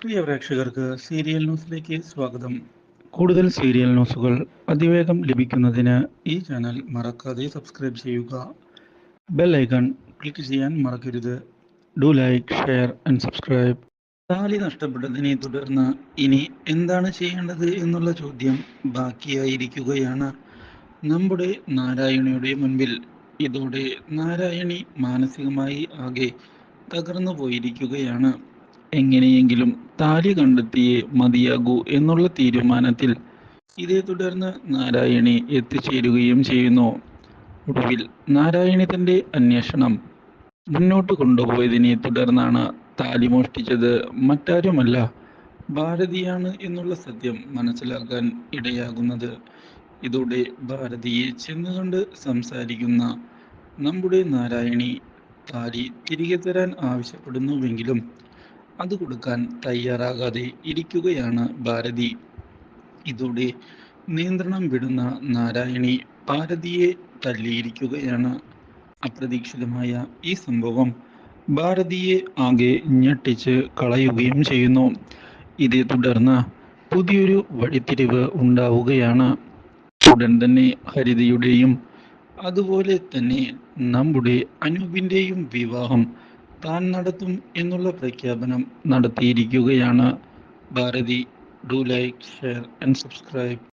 പ്രിയ പ്രേക്ഷകർക്ക് സീരിയൽ ന്യൂസിലേക്ക് സ്വാഗതം. കൂടുതൽ സീരിയൽ ന്യൂസുകൾ അതിവേഗം ലഭിക്കുന്നതിന് ഈ ചാനൽ മറക്കാതെ സബ്സ്ക്രൈബ് ചെയ്യുക. ബെൽ ഐക്കൺ ക്ലിക്ക് ചെയ്യാൻ മറക്കരുത്. Do like share and subscribe. താലി നഷ്ടപ്പെട്ടതിനെ തുടർന്ന് ഇനി എന്താണ് ചെയ്യേണ്ടത് എന്നുള്ള ചോദ്യം ബാക്കിയായിരിക്കുകയാണ്. നമ്മുടെ നാരായണിയുടെ മുൻപിൽ. ഇതോടെ നാരായണി മാനസികമായി ആകെ തകർന്നു പോയിരിക്കുകയാണ് എങ്ങനെയെങ്കിലും താലി കണ്ടെത്തിയേ മതിയാകൂ എന്നുള്ള തീരുമാനത്തിൽ ഇതേ തുടർന്ന് നാരായണി എത്തിച്ചേരുകയും ചെയ്യുന്നു. ഒടുവിൽ നാരായണി തന്റെ അന്വേഷണം മുന്നോട്ട് കൊണ്ടുപോയതിനെ തുടർന്നാണ് താലി മോഷ്ടിച്ചത്. മറ്റാരുമല്ല ഭാരതിയാണ് എന്നുള്ള സത്യം മനസ്സിലാക്കാൻ ഇടയാകുന്നത്. ഇതോടെ ഭാരതിയെ ചെന്നുകൊണ്ട് സംസാരിക്കുന്ന നമ്മുടെ നാരായണി താലി തിരികെ തരാൻ ആവശ്യപ്പെടുന്നുവെങ്കിലും അത് കൊടുക്കാൻ തയ്യാറാകാതെ ഇരിക്കുകയാണ് ഭാരതി. ഇതോടെ നിയന്ത്രണം വിടുന്ന നാരായണി ഭാരതിയെ തല്ലിയിരിക്കുകയാണ് അപ്രതീക്ഷിതമായ ഈ സംഭവം ഭാരതിയെ ആകെ ഞെട്ടിച്ച് കളയുകയും ചെയ്യുന്നു. ഇതേ തുടർന്ന് പുതിയൊരു വഴിത്തിരിവ് ഉണ്ടാവുകയാണ്. ഉടൻ തന്നെ ഹരിതയുടെയും അതുപോലെ തന്നെ നമ്മുടെ അനൂപിന്റെയും വിവാഹം താൻ നടത്തും എന്നുള്ള പ്രഖ്യാപനം നടത്തിയിരിക്കുകയാണ്. Bharathi do like share and subscribe.